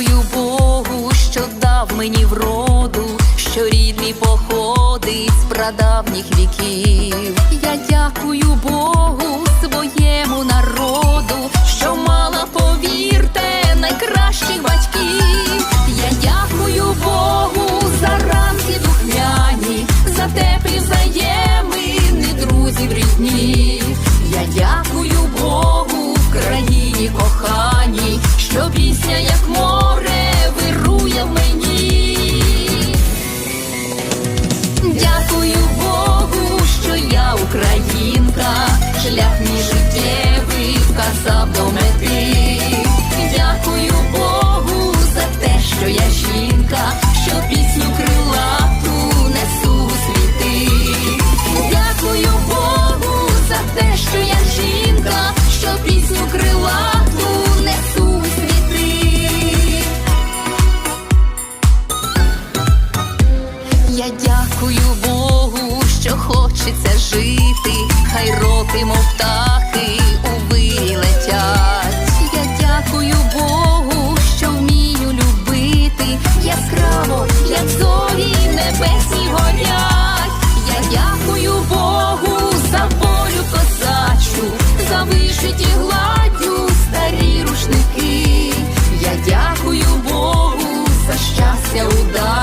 дякую Богу, що дав мені вроду, що рідний походить з прадавніх віків. Дякую Богу за те, що я жінка, що пісню крилату несу у. Дякую Богу за те, що я жінка, що пісню крилату несу у. Я дякую Богу, що хочеться жити, хай роки, мов птахи, у вирі летять. Я дякую Богу, що вмію любити, яскраво, як зорі небесні горять. Я дякую Богу за волю козачу, за вишиті гладдю старі рушники. Я дякую Богу за щастя удачу.